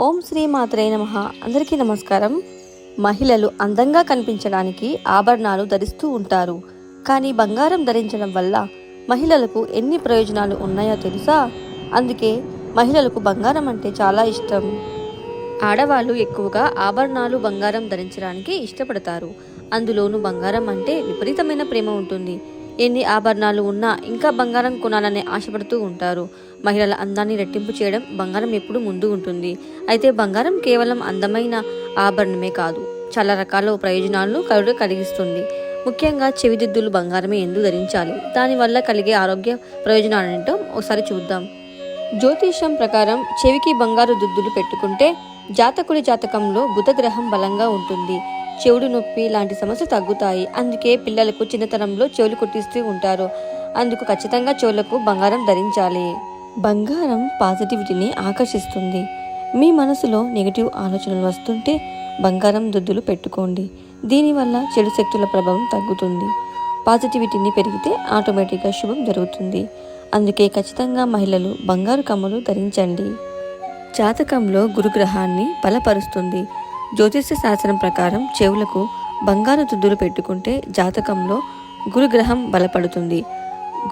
ఓం శ్రీ మాత్రే నమ. అందరికీ నమస్కారం. మహిళలు అందంగా కనిపించడానికి ఆభరణాలు ధరిస్తూ ఉంటారు. కానీ బంగారం ధరించడం వల్ల మహిళలకు ఎన్ని ప్రయోజనాలు ఉన్నాయో తెలుసా? అందుకే మహిళలకు బంగారం అంటే చాలా ఇష్టం. ఆడవాళ్ళు ఎక్కువగా ఆభరణాలు బంగారం ధరించడానికి ఇష్టపడతారు. అందులోనూ బంగారం అంటే విపరీతమైన ప్రేమ ఉంటుంది. ఎన్ని ఆభరణాలు ఉన్నా ఇంకా బంగారం కొనాలని ఆశపడుతూ ఉంటారు. మహిళల అందాన్ని రెట్టింపు చేయడం బంగారం ఎప్పుడు ముందు ఉంటుంది. అయితే బంగారం కేవలం అందమైన ఆభరణమే కాదు చాలా రకాల ప్రయోజనాలను కరుడు కలిగిస్తుంది. ముఖ్యంగా చెవిదిద్దులు బంగారమే ఎందుకు ధరించాలి. దానివల్ల కలిగే ఆరోగ్య ప్రయోజనాలేంటో ఒకసారి చూద్దాం. జ్యోతిష్యం ప్రకారం చెవికి బంగారు దుద్దులు పెట్టుకుంటే జాతకుడి జాతకంలో బుధగ్రహం బలంగా ఉంటుంది. చెవుడు నొప్పి లాంటి సమస్యలు తగ్గుతాయి. అందుకే పిల్లలకు చిన్నతనంలో చెవులు కుట్టిస్తూ ఉంటారు. అందుకు ఖచ్చితంగా చెవులకు బంగారం ధరించాలి. బంగారం పాజిటివిటీని ఆకర్షిస్తుంది. మీ మనసులో నెగిటివ్ ఆలోచనలు వస్తుంటే బంగారం దుద్దులు పెట్టుకోండి. దీనివల్ల చెడు శక్తుల ప్రభావం తగ్గుతుంది. పాజిటివిటీని పెరిగితే ఆటోమేటిక్గా శుభం జరుగుతుంది. అందుకే ఖచ్చితంగా మహిళలు బంగారు కమ్మలు ధరించండి. జాతకంలో గురుగ్రహాన్ని బలపరుస్తుంది. జ్యోతిష్య శాస్త్రం ప్రకారం చెవులకు బంగారు దుద్దులు పెట్టుకుంటే జాతకంలో గురుగ్రహం బలపడుతుంది.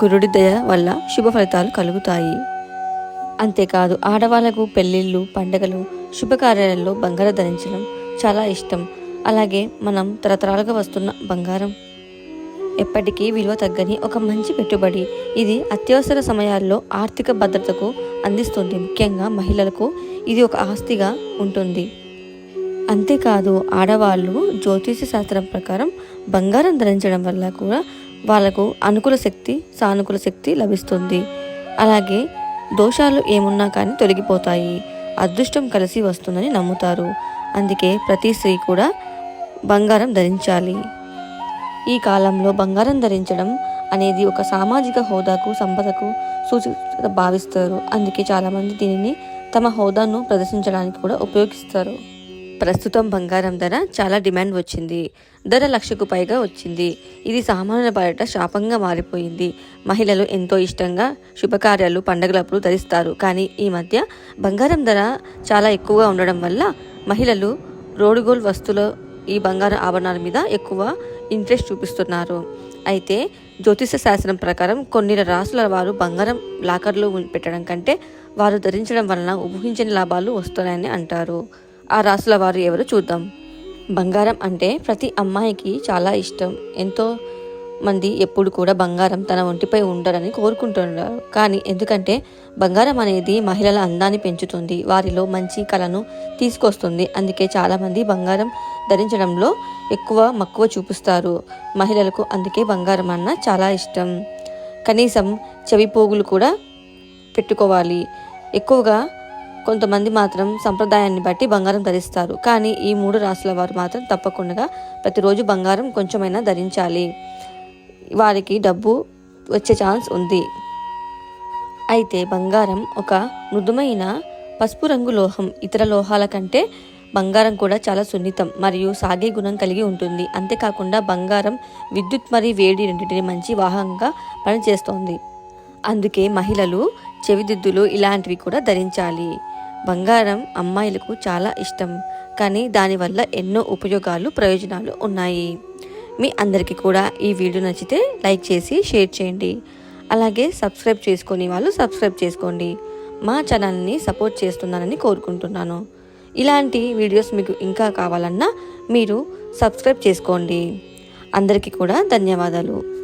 గురుడి దయ వల్ల శుభ ఫలితాలు కలుగుతాయి. అంతేకాదు ఆడవాళ్ళకు పెళ్ళిళ్ళు పండగలు శుభకార్యాలలో బంగారం ధరించడం చాలా ఇష్టం. అలాగే మనం తరతరాలుగా వస్తున్న బంగారం ఎప్పటికీ విలువ తగ్గని ఒక మంచి పెట్టుబడి. ఇది అత్యవసర సమయాల్లో ఆర్థిక భద్రతకు అందిస్తుంది. ముఖ్యంగా మహిళలకు ఇది ఒక ఆస్తిగా ఉంటుంది. అంతేకాదు ఆడవాళ్ళు జ్యోతిష శాస్త్రం ప్రకారం బంగారం ధరించడం వల్ల కూడా వాళ్ళకు అనుకూల శక్తి సానుకూల శక్తి లభిస్తుంది. అలాగే దోషాలు ఏమున్నా కానీ తొలగిపోతాయి. అదృష్టం కలిసి వస్తుందని నమ్ముతారు. అందుకే ప్రతి స్త్రీ కూడా బంగారం ధరించాలి. ఈ కాలంలో బంగారం ధరించడం అనేది ఒక సామాజిక హోదాకు సంపదకు సూచిక భావిస్తారు. అందుకే చాలామంది దీనిని తమ హోదాను ప్రదర్శించడానికి కూడా ఉపయోగిస్తారు. ప్రస్తుతం బంగారం ధర చాలా డిమాండ్ వచ్చింది. ధర లక్షకు పైగా వచ్చింది. ఇది సామాన్యుల బయట శాపంగా మారిపోయింది. మహిళలు ఎంతో ఇష్టంగా శుభకార్యాలు పండగలప్పుడు ధరిస్తారు. కానీ ఈ మధ్య బంగారం ధర చాలా ఎక్కువగా ఉండడం వల్ల మహిళలు రోడ్డుగోల్ వస్తువుల ఈ బంగారు ఆభరణాల మీద ఎక్కువ ఇంట్రెస్ట్ చూపిస్తున్నారు. అయితే జ్యోతిష శాస్త్రం ప్రకారం కొన్ని రాసుల వారు బంగారం లాకర్లో పెట్టడం కంటే వారు ధరించడం వలన ఊహించని లాభాలు వస్తున్నాయని అంటారు. ఆ రాసుల వారు ఎవరు చూద్దాం. బంగారం అంటే ప్రతి అమ్మాయికి చాలా ఇష్టం. ఎంతో మంది ఎప్పుడు కూడా బంగారం తన ఒంటిపై ఉండాలని కోరుకుంటున్నారు కానీ ఎందుకంటే బంగారం అనేది మహిళల అందాన్ని పెంచుతుంది. వారిలో మంచి కళను తీసుకొస్తుంది. అందుకే చాలామంది బంగారం ధరించడంలో ఎక్కువ మక్కువ చూపిస్తారు. మహిళలకు అందుకే బంగారం అన్న చాలా ఇష్టం. కనీసం చెవి పోగులు కూడా పెట్టుకోవాలి. ఎక్కువగా కొంతమంది మాత్రం సంప్రదాయాన్ని బట్టి బంగారం ధరిస్తారు. కానీ ఈ మూడు రాసుల వారు మాత్రం తప్పకుండా ప్రతిరోజు బంగారం కొంచెమైనా ధరించాలి. వారికి డబ్బు వచ్చే ఛాన్స్ ఉంది. అయితే బంగారం ఒక మృదుమైన పసుపు రంగు లోహం. ఇతర లోహాల కంటే బంగారం కూడా చాలా సున్నితం మరియు సాగే గుణం కలిగి ఉంటుంది. అంతేకాకుండా బంగారం విద్యుత్ మరియు వేడి రెండింటిని మంచి వాహనంగా పనిచేస్తోంది. అందుకే మహిళలు చెవిదిద్దులు ఇలాంటివి కూడా ధరించాలి. బంగారం అమ్మాయిలకు చాలా ఇష్టం. కానీ దానివల్ల ఎన్నో ఉపయోగాలు ప్రయోజనాలు ఉన్నాయి. మీ అందరికీ కూడా ఈ వీడియో నచ్చితే లైక్ చేసి షేర్ చేయండి. అలాగే సబ్స్క్రైబ్ చేసుకుని వాళ్ళు సబ్స్క్రైబ్ చేసుకోండి. మా ఛానల్ని సపోర్ట్ చేస్తున్నానని కోరుకుంటున్నాను. ఇలాంటి వీడియోస్ మీకు ఇంకా కావాలన్నా మీరు సబ్స్క్రైబ్ చేసుకోండి. అందరికీ కూడా ధన్యవాదాలు.